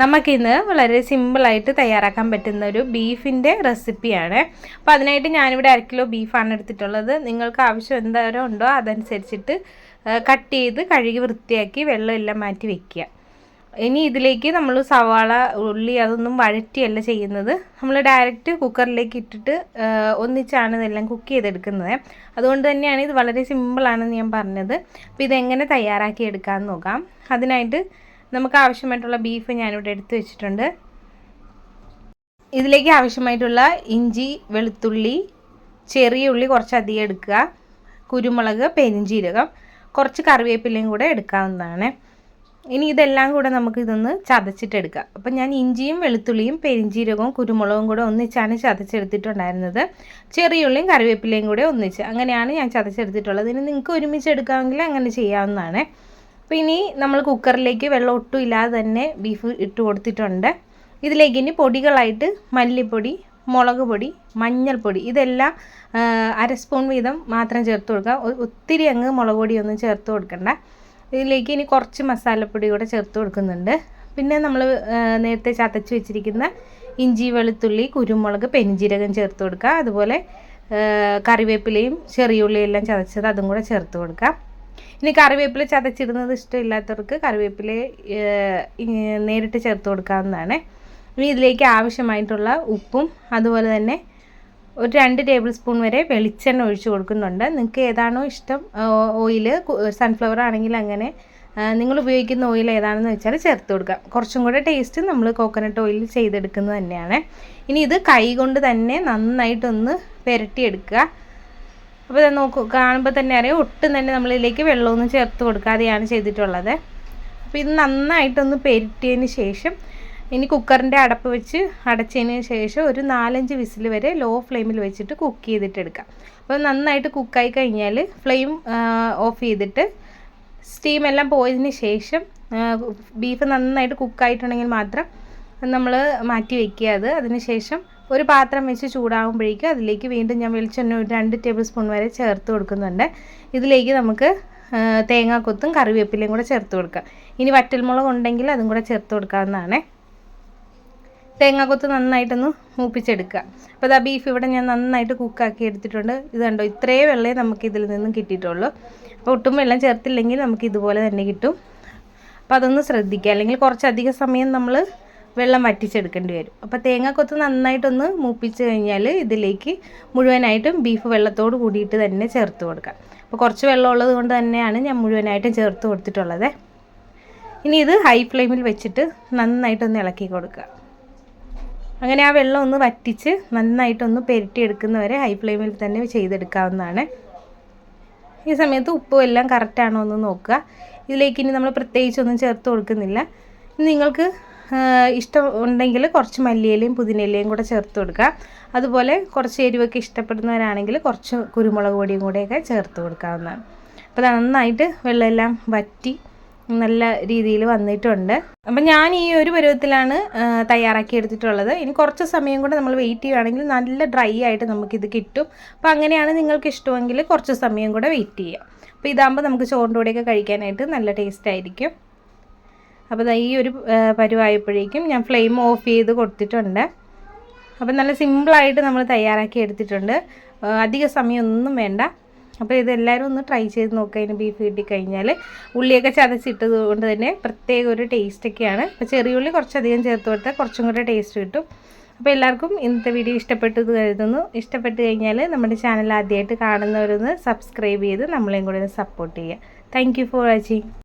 നമുക്കിന്ന് വളരെ സിമ്പിളായിട്ട് തയ്യാറാക്കാൻ പറ്റുന്ന ഒരു ബീഫിന്റെ റെസിപ്പിയാണ്. അപ്പോൾ അതിനായിട്ട് ഞാനിവിടെ അര കിലോ ബീഫാണ് എടുത്തിട്ടുള്ളത്. നിങ്ങൾക്ക് ആവശ്യം എന്തോരം ഉണ്ടോ അതനുസരിച്ചിട്ട് കട്ട് ചെയ്ത് കഴുകി വൃത്തിയാക്കി വെള്ളമെല്ലാം മാറ്റി വെക്കുക. ഇനി ഇതിലേക്ക് നമ്മൾ സവാള ഉള്ളി അതൊന്നും വഴറ്റിയല്ല ചെയ്യുന്നത്. നമ്മൾ ഡയറക്റ്റ് കുക്കറിലേക്ക് ഇട്ടിട്ട് ഒന്നിച്ചാണ് ഇതെല്ലാം കുക്ക് ചെയ്തെടുക്കുന്നത്. അതുകൊണ്ട് തന്നെയാണ് ഇത് വളരെ സിമ്പിളാണെന്ന് ഞാൻ പറഞ്ഞത്. അപ്പോൾ ഇതെങ്ങനെ തയ്യാറാക്കി എടുക്കാമെന്ന് നോക്കാം. അതിനായിട്ട് നമുക്ക് ആവശ്യമായിട്ടുള്ള ബീഫ് ഞാനിവിടെ എടുത്ത് വെച്ചിട്ടുണ്ട്. ഇതിലേക്ക് ആവശ്യമായിട്ടുള്ള ഇഞ്ചി വെളുത്തുള്ളി ചെറിയ ഉള്ളി കുറച്ചധികം എടുക്കുക. കുരുമുളക് പെരിഞ്ചീരകം കുറച്ച് കറിവേപ്പിലയും കൂടെ എടുക്കാവുന്നതാണ്. ഇനി ഇതെല്ലാം കൂടെ നമുക്ക് ഇതൊന്ന് ചതച്ചിട്ടെടുക്കാം. അപ്പം ഞാൻ ഇഞ്ചിയും വെളുത്തുള്ളിയും പെരിഞ്ചീരകവും കുരുമുളകും കൂടെ ഒന്നിച്ചാണ് ചതച്ചെടുത്തിട്ടുണ്ടായിരുന്നത്. ചെറിയ ഉള്ളിയും കറിവേപ്പിലയും കൂടെ ഒന്നിച്ച് അങ്ങനെയാണ് ഞാൻ ചതച്ചെടുത്തിട്ടുള്ളത്. ഇനി നിങ്ങൾക്ക് ഒരുമിച്ച് എടുക്കാമെങ്കിൽ അങ്ങനെ ചെയ്യാവുന്നതാണ്. അപ്പോൾ ഇനി നമ്മൾ കുക്കറിലേക്ക് വെള്ളം ഒട്ടും ഇല്ലാതെ തന്നെ ബീഫ് ഇട്ട് കൊടുത്തിട്ടുണ്ട്. ഇതിലേക്ക് ഇനി പൊടികളായിട്ട് മല്ലിപ്പൊടി മുളക് പൊടി മഞ്ഞൾപ്പൊടി ഇതെല്ലാം അര സ്പൂൺ വീതം മാത്രം ചേർത്ത് കൊടുക്കുക. ഒത്തിരി അങ്ങ് മുളക് പൊടിയൊന്നും ചേർത്ത് കൊടുക്കണ്ട. ഇതിലേക്ക് ഇനി കുറച്ച് മസാലപ്പൊടി കൂടെ ചേർത്ത് കൊടുക്കുന്നുണ്ട്. പിന്നെ നമ്മൾ നേരത്തെ ചതച്ച് വെച്ചിരിക്കുന്ന ഇഞ്ചി വെളുത്തുള്ളി കുരുമുളക് പെരിഞ്ജീരകം ചേർത്ത് കൊടുക്കുക. അതുപോലെ കറിവേപ്പിലയും ചെറിയ ഉള്ളിയും എല്ലാം ചതച്ചത് അതും കൂടെ ചേർത്ത് കൊടുക്കാം ഇനി കറിവേപ്പില ചതച്ചിടുന്നത് ഇഷ്ടമില്ലാത്തവർക്ക് കറിവേപ്പില നേരിട്ട് ചേർത്ത് കൊടുക്കാവുന്നതാണ്. ഇനി ഇതിലേക്ക് ആവശ്യമായിട്ടുള്ള ഉപ്പും അതുപോലെ തന്നെ ഒരു രണ്ട് ടേബിൾ സ്പൂൺ വരെ വെളിച്ചെണ്ണ ഒഴിച്ച് കൊടുക്കുന്നുണ്ട്. നിങ്ങൾക്ക് ഏതാണോ ഇഷ്ടം ഓയിൽ സൺഫ്ലവർ ആണെങ്കിൽ അങ്ങനെ നിങ്ങൾ ഉപയോഗിക്കുന്ന ഓയിൽ ഏതാണെന്ന് വെച്ചാൽ ചേർത്ത് കൊടുക്കാം. കുറച്ചും കൂടെ ടേസ്റ്റ് നമ്മൾ കോക്കനട്ട് ഓയിൽ ചെയ്തെടുക്കുന്നത് തന്നെയാണ്. ഇനി ഇത് കൈ കൊണ്ട് തന്നെ നന്നായിട്ടൊന്ന് പുരട്ടിയെടുക്കുക. അപ്പോൾ ഇത് നോക്കൂ കാണുമ്പോൾ തന്നെ അറിയാം ഒട്ടും തന്നെ നമ്മളിതിലേക്ക് വെള്ളമൊന്നും ചേർത്ത് കൊടുക്കാതെയാണ് ചെയ്തിട്ടുള്ളത്. അപ്പോൾ ഇത് നന്നായിട്ടൊന്ന് പെരുട്ടിയതിന് ശേഷം ഇനി കുക്കറിന്റെ അടപ്പ് വെച്ച് അടച്ചതിന് ശേഷം ഒരു നാലഞ്ച് വിസിൽ വരെ ലോ ഫ്ലെയിമിൽ വെച്ചിട്ട് കുക്ക് ചെയ്തിട്ടെടുക്കാം അപ്പോൾ നന്നായിട്ട് കുക്കായി കഴിഞ്ഞാൽ ഫ്ലെയിം ഓഫ് ചെയ്തിട്ട് സ്റ്റീം എല്ലാം പോയതിന് ശേഷം ബീഫ് നന്നായിട്ട് കുക്കായിട്ടുണ്ടെങ്കിൽ മാത്രം നമ്മൾ മാറ്റി വയ്ക്കുക അത്. അതിന് ശേഷം ഒരു പാത്രം വെച്ച് ചൂടാകുമ്പോഴേക്കും അതിലേക്ക് വീണ്ടും ഞാൻ വെളിച്ചെണ്ണ ഒരു രണ്ട് ടേബിൾ സ്പൂൺ വരെ ചേർത്ത് കൊടുക്കുന്നുണ്ട്. ഇതിലേക്ക് നമുക്ക് തേങ്ങാക്കൊത്തും കറിവേപ്പിലയും കൂടെ ചേർത്ത് കൊടുക്കാം. ഇനി വറ്റൽമുളക് ഉണ്ടെങ്കിൽ അതും കൂടെ ചേർത്ത് കൊടുക്കാവുന്നതാണ്. തേങ്ങാക്കൊത്ത് നന്നായിട്ടൊന്ന് മൂപ്പിച്ചെടുക്കുക. അപ്പോൾ ഇതാ ബീഫ് ഇവിടെ ഞാൻ നന്നായിട്ട് കുക്കാക്കി എടുത്തിട്ടുണ്ട്. ഇത് കണ്ടോ ഇത്രേ വെള്ളമേ നമുക്ക് ഇതിൽ നിന്നും കിട്ടിയിട്ടുള്ളൂ. അപ്പോൾ ഒട്ടും വെള്ളം ചേർത്തില്ലെങ്കിൽ നമുക്ക് ഇതുപോലെ തന്നെ കിട്ടും. അപ്പോൾ അതൊന്ന് ശ്രദ്ധിക്കുക. അല്ലെങ്കിൽ കുറച്ചധികം സമയം നമ്മൾ വെള്ളം വറ്റിച്ചെടുക്കേണ്ടി വരും. അപ്പോൾ തേങ്ങാക്കൊത്ത് നന്നായിട്ടൊന്ന് മൂപ്പിച്ച് കഴിഞ്ഞാൽ ഇതിലേക്ക് മുഴുവനായിട്ടും ബീഫ് വെള്ളത്തോട് കൂടിയിട്ട് തന്നെ ചേർത്ത് കൊടുക്കാം. അപ്പോൾ കുറച്ച് വെള്ളം ഉള്ളത് കൊണ്ട് തന്നെയാണ് ഞാൻ മുഴുവനായിട്ടും ചേർത്ത് കൊടുത്തിട്ടുള്ളത്. ഇനി ഇത് ഹൈ ഫ്ലെയിമിൽ വെച്ചിട്ട് നന്നായിട്ടൊന്ന് ഇളക്കി കൊടുക്കുക. അങ്ങനെ ആ വെള്ളം ഒന്ന് വറ്റിച്ച് നന്നായിട്ടൊന്ന് പെരട്ടിയെടുക്കുന്നവരെ ഹൈ ഫ്ലെയിമിൽ തന്നെ ചെയ്തെടുക്കാവുന്നതാണ്. ഈ സമയത്ത് ഉപ്പും എല്ലാം കറക്റ്റാണോ എന്ന് നോക്കുക. ഇതിലേക്ക് ഇനി നമ്മൾ പ്രത്യേകിച്ചൊന്നും ചേർത്ത് കൊടുക്കുന്നില്ല. നിങ്ങൾക്ക് ഇഷ്ടം ഉണ്ടെങ്കിൽ കുറച്ച് മല്ലിയിലയും പുതിനയിലയും കൂടെ ചേർത്ത് കൊടുക്കുക. അതുപോലെ കുറച്ച് എരിവൊക്കെ ഇഷ്ടപ്പെടുന്നവരാണെങ്കിൽ കുറച്ച് കുരുമുളക് പൊടിയും കൂടെയൊക്കെ ചേർത്ത് കൊടുക്കാവുന്നതാണ് അപ്പോൾ നന്നായിട്ട് വെള്ളമെല്ലാം വറ്റി നല്ല രീതിയിൽ വന്നിട്ടുണ്ട്. അപ്പം ഞാൻ ഈ ഒരു പരുവത്തിലാണ് തയ്യാറാക്കി എടുത്തിട്ടുള്ളത്. ഇനി കുറച്ച് സമയം കൂടെ നമ്മൾ വെയിറ്റ് ചെയ്യുകയാണെങ്കിൽ നല്ല ഡ്രൈ ആയിട്ട് നമുക്കിത് കിട്ടും. അപ്പോൾ അങ്ങനെയാണ് നിങ്ങൾക്ക് ഇഷ്ടമെങ്കിൽ കുറച്ച് സമയം കൂടെ വെയിറ്റ് ചെയ്യാം. അപ്പോൾ ഇതാകുമ്പോൾ നമുക്ക് ചോറിന്റെ കൂടെയൊക്കെ കഴിക്കാനായിട്ട് നല്ല ടേസ്റ്റ് ആയിരിക്കും. അപ്പോൾ ഈ ഒരു പരുവായപ്പോഴേക്കും ഞാൻ ഫ്ലെയിം ഓഫ് ചെയ്ത് കൊടുത്തിട്ടുണ്ട്. അപ്പോൾ നല്ല സിമ്പിളായിട്ട് നമ്മൾ തയ്യാറാക്കി എടുത്തിട്ടുണ്ട്. അധിക സമയമൊന്നും വേണ്ട. അപ്പോൾ ഇതെല്ലാവരും ഒന്ന് ട്രൈ ചെയ്ത് നോക്കുക അതിന് ബീഫ് കിട്ടിക്കഴിഞ്ഞാൽ ഉള്ളിയൊക്കെ ചതച്ചിട്ടത് കൊണ്ട് തന്നെ പ്രത്യേക ഒരു ടേസ്റ്റൊക്കെയാണ് അപ്പോൾ ചെറിയ ഉള്ളി കുറച്ചധികം ചേർത്ത് കൊടുത്താൽ കുറച്ചും കൂടെ ടേസ്റ്റ് കിട്ടും. അപ്പോൾ എല്ലാവർക്കും ഇന്നത്തെ വീഡിയോ ഇഷ്ടപ്പെട്ടത് കരുതുന്നു. ഇഷ്ടപ്പെട്ട് കഴിഞ്ഞാൽ നമ്മുടെ ചാനൽ ആദ്യമായിട്ട് കാണുന്നവരൊന്ന് സബ്സ്ക്രൈബ് ചെയ്ത് നമ്മളെയും കൂടെ ഒന്ന് സപ്പോർട്ട് ചെയ്യുക. Thank for watching